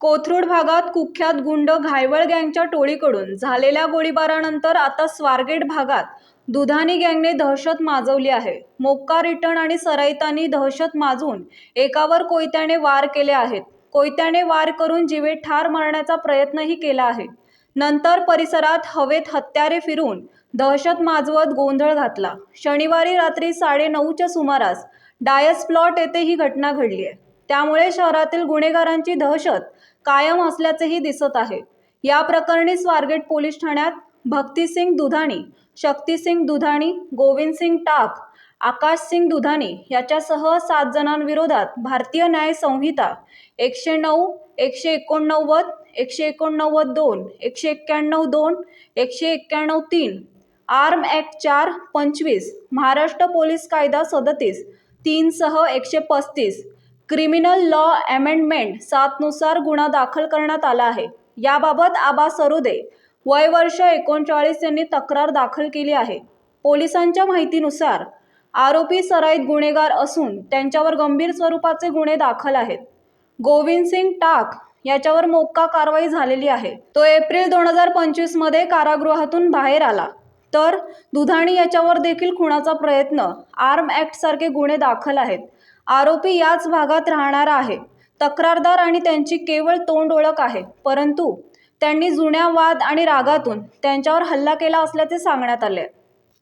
कोथरूड भागात कुख्यात गुंड घायवळ गँगच्या टोळीकडून झालेल्या गोळीबारानंतर आता स्वारगेट भागात दुधानी गँगने दहशत माजवली आहे. मोक्का रिटर्न आणि सराईतांनी दहशत माजून एकावर कोयत्याने वार केले आहेत. कोयत्याने वार करून जीवे ठार मारण्याचा प्रयत्नही केला आहे. नंतर परिसरात हवेत हत्यारे फिरून दहशत माजवत गोंधळ घातला. शनिवारी रात्री साडेनऊच्या सुमारास डायस प्लॉट येथे ही घटना घडली आहे. त्यामुळे शहरातील गुन्हेगारांची दहशत कायम असल्याचेही दिसत आहे. या प्रकरणी स्वारगेट पोलीस ठाण्यात भक्तीसिंग दुधाणी शक्तीसिंग दुधाणी गोविंदसिंग टाक आकाशसिंग दुधाणी याच्यासह सात जणांविरोधात भारतीय न्याय संहिता एकशे नऊ एकशे एकोणनव्वद एकशे एकोणनव्वद दोन एकशे एक्क्याण्णव दोन एकशे एक्क्याण्णव तीन आर्म ॲक्ट चार पंचवीस महाराष्ट्र पोलीस कायदा सदतीस तीनसह एकशे पस्तीस क्रिमिनल लॉ अमेंडमेंट सातनुसार गुन्हा दाखल करण्यात आला आहे. याबाबत आबा सरुदे वय वर्ष एकोणचाळीस यांनी तक्रार दाखल केली आहे. पोलिसांच्या माहितीनुसार आरोपी सराईत गुन्हेगार असून त्यांच्यावर गंभीर स्वरूपाचे गुन्हे दाखल आहेत. गोविंद सिंग टाक याच्यावर मोक्का कारवाई झालेली आहे. तो एप्रिल दोन हजार पंचवीसमध्ये कारागृहातून बाहेर आला. तर दुधाणी याच्यावर देखील खुणाचा प्रयत्न आर्म ॲक्टसारखे गुन्हे दाखल आहेत. आरोपी याच भागात राहणारा आहे. तक्रारदार आणि त्यांची केवळ तोंड ओळख आहे. परंतु त्यांनी जुन्या वाद आणि रागातून त्यांच्यावर हल्ला केला असल्याचे सांगण्यात आले.